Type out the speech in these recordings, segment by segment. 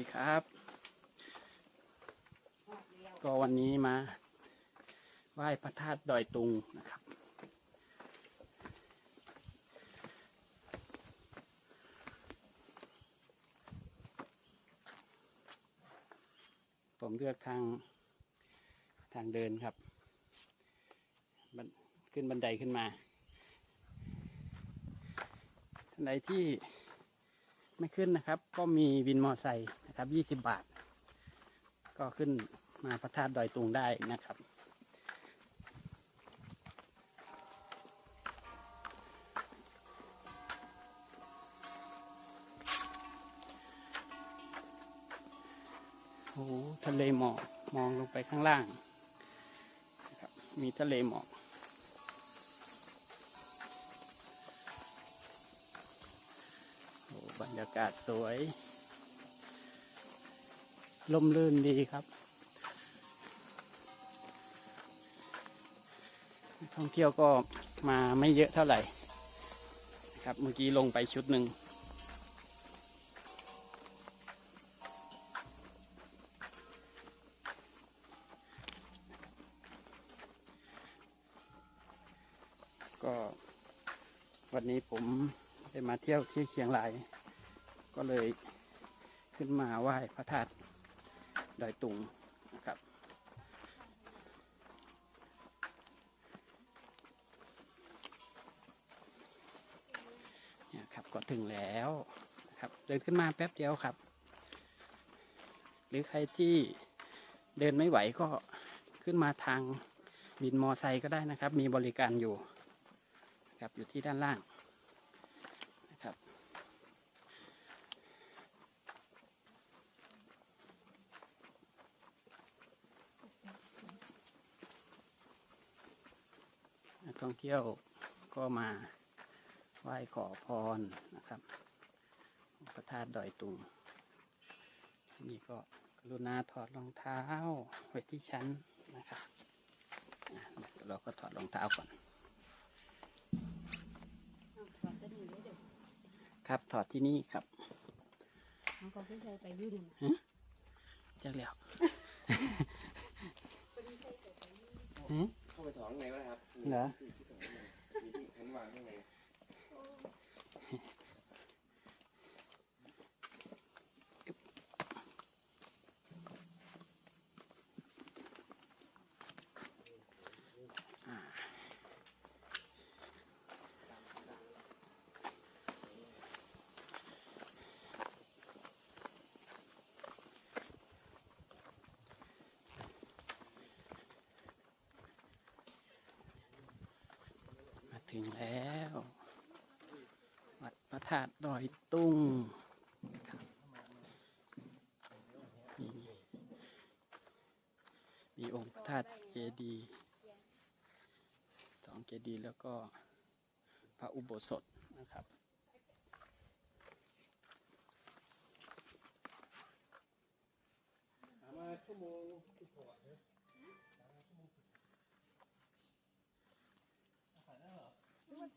ดีครับ ก็วันนี้มาไหว้พระธาตุดอยตุงนะครับ ผมเลือกทางทางเดินครับ ขึ้นบันไดขึ้นมาท่านใดที่ ไม่ขึ้นนะครับ ก็มีวินมอไซค์นะครับยี่สิบบาท ก็ขึ้นมาพระธาตุดอยตุงได้นะครับ โอ้โหทะเลหมอกมองลงไปข้างล่าง มีทะเลหมอก รรยากาศสวยลมลื่นดีครับ ท่องเที่ยวก็มาไม่เยอะเท่าไหร่ครับเมื่อกี้ลงไปชุดหนึ่งก็วันนี้ผมได้มาเที่ยวที่เชียงราย ก็เลยขึ้นมาไหว้พระธาตุดอยตุงนะครับ เนี่ยครับก็ถึงแล้วนะครับเดินขึ้นมาแป๊บเดียวครับ หรือใครที่เดินไม่ไหวก็ขึ้นมาทางบินมอไซค์ก็ได้นะครับ มีบริการอยู่ครับอยู่ที่ด้านล่างนะครับ นัก ท่องเที่ยวก็มาไหว้ขอพรนะครับพระธาตุดอยตุงนี่ก็กรุณาถอดรองเท้าไว้ที่ชั้นนะครับอะเดี๋ยวเราก็ถอดรองเท้าก่อนถอดตัวนี้เลยเดี๋ยวครับถอดที่นี่ครับเขาก็ขึ้นใจไปอยืดจักแล้ว เข้าไปถอนข้างในก็ได้ครับเหรอ มีที่มีที่ชั้นวางข้างใน ถึงแล้ว วัดพระธาตุดอยตุ้งมีองค์พระธาตุเจดีย์สองเจดีย์แล้วก็พระอุโบสถนะครับมาชั่วโมงมัน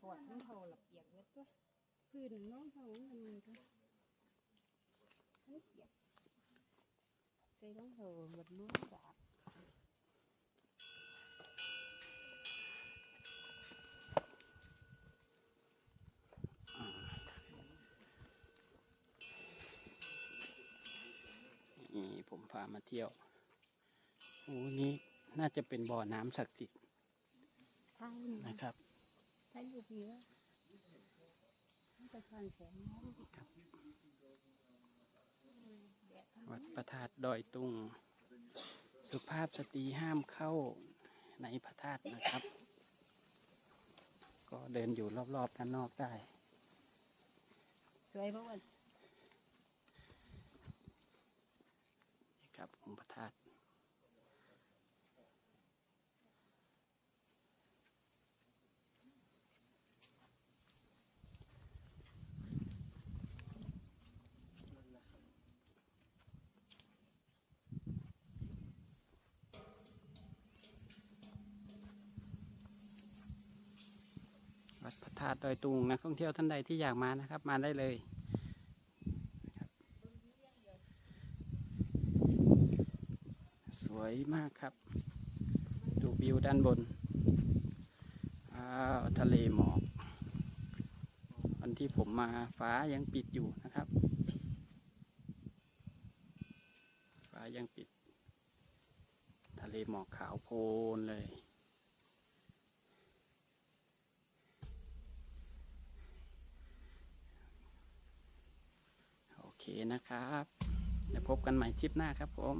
ปวดมันเขาหลับเปียกเวทตัวพื้นน้องเขามันมันก็มันเปียกใส่รองเท้าหมดมือสาดนี่ผมพามาเที่ยวโอ้นี่น่าจะเป็นบ่อน้ำศักดิ์สิทธิ์นะครับ ใช่อยู่ดีว่ามันจะฟันแสงน้องครับแดดทั้งวัดพระธาตุดอยตุง สุภาพสตรีห้ามเข้าในพระธาตุนะครับ ก็เดินอยู่รอบๆด้านนอกได้ สวยเพราะว่านี่ครับองค์พระธาตุ วัดดอยตุงนักท่องเที่ยวท่านใดที่อยากมานะครับ มาได้เลยนะครับวยมากครับ ดูวิวด้านบนอ้าวทะเลหมอกวันที่ผมมาฟ้ายังปิดอยู่นะครับ ฟ้ายังปิด ทะเลหมอกขาวโพลนเลย โอ เคนะครับ แล้วพบกันใหม่คลิปหน้าครับผม